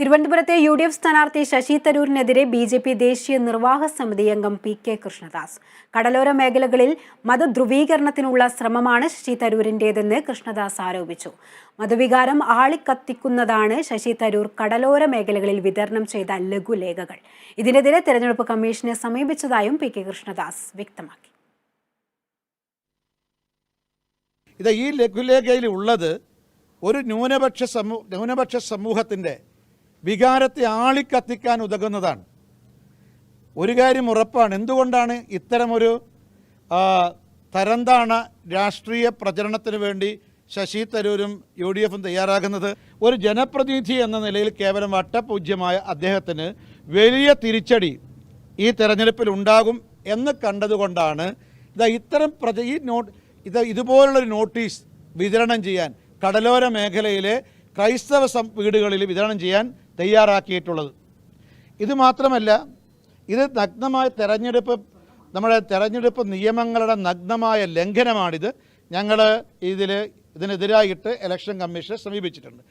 തിരുവനന്തപുരത്തെ U D F സ്ഥാനാർത്ഥി ശശി തരൂരിനെതിരെ ബി ജെ പി ദേശീയ നിർവാഹ സമിതി അംഗം പി കെ കൃഷ്ണദാസ്. കടലോര മേഖലകളിൽ മതധ്രുവീകരണത്തിനുള്ള ശ്രമമാണ് ശശി തരൂരിന്റേതെന്ന് കൃഷ്ണദാസ് ആരോപിച്ചു. മതവികാരം ആളിക്കത്തിക്കുന്നതാണ് ശശി തരൂർ കടലോര മേഖലകളിൽ വിതരണം ചെയ്ത ലഘുലേഖകൾ. ഇതിനെതിരെ തെരഞ്ഞെടുപ്പ് കമ്മീഷനെ സമീപിച്ചതായും പി കെ കൃഷ്ണദാസ് വ്യക്തമാക്കി. ഇത് ഈ ലഘുലേഖയിൽ ഉള്ളത് ഒരു ന്യൂനപക്ഷ സമൂഹ ന്യൂനപക്ഷ സമൂഹത്തിന്റെ വികാരത്തെ ആളിക്കത്തിക്കാൻ ഉതകുന്നതാണ്. ഒരു കാര്യം ഉറപ്പാണ്. എന്തുകൊണ്ടാണ് ഇത്തരമൊരു തരംതാണ രാഷ്ട്രീയ പ്രചരണത്തിന് വേണ്ടി ശശി തരൂരും യു ഡി എഫും തയ്യാറാകുന്നത്? ഒരു ജനപ്രതിനിധി എന്ന നിലയിൽ കേവലം വട്ടപൂജ്യമായ അദ്ദേഹത്തിന് വലിയ തിരിച്ചടി ഈ തെരഞ്ഞെടുപ്പിൽ ഉണ്ടാകും എന്ന് കണ്ടതുകൊണ്ടാണ് ഇതാ ഇത്തരം പ്രജ ഈ നോട്ട് ഇത് ഇതുപോലുള്ളൊരു നോട്ടീസ് വിതരണം ചെയ്യാൻ കടലോര മേഖലയിലെ ക്രൈസ്തവ വീടുകളിൽ വിതരണം ചെയ്യാൻ തയ്യാറാക്കിയിട്ടുള്ളത്. ഇത് മാത്രമല്ല ഇത് നഗ്നമായ തെരഞ്ഞെടുപ്പ് നമ്മുടെ തെരഞ്ഞെടുപ്പ് നിയമങ്ങളുടെ നഗ്നമായ ലംഘനമാണിത്. ഞങ്ങൾ ഇതിൽ ഇതിനെതിരായിട്ട് ഇലക്ഷൻ കമ്മീഷനെ സമീപിച്ചിട്ടുണ്ട്.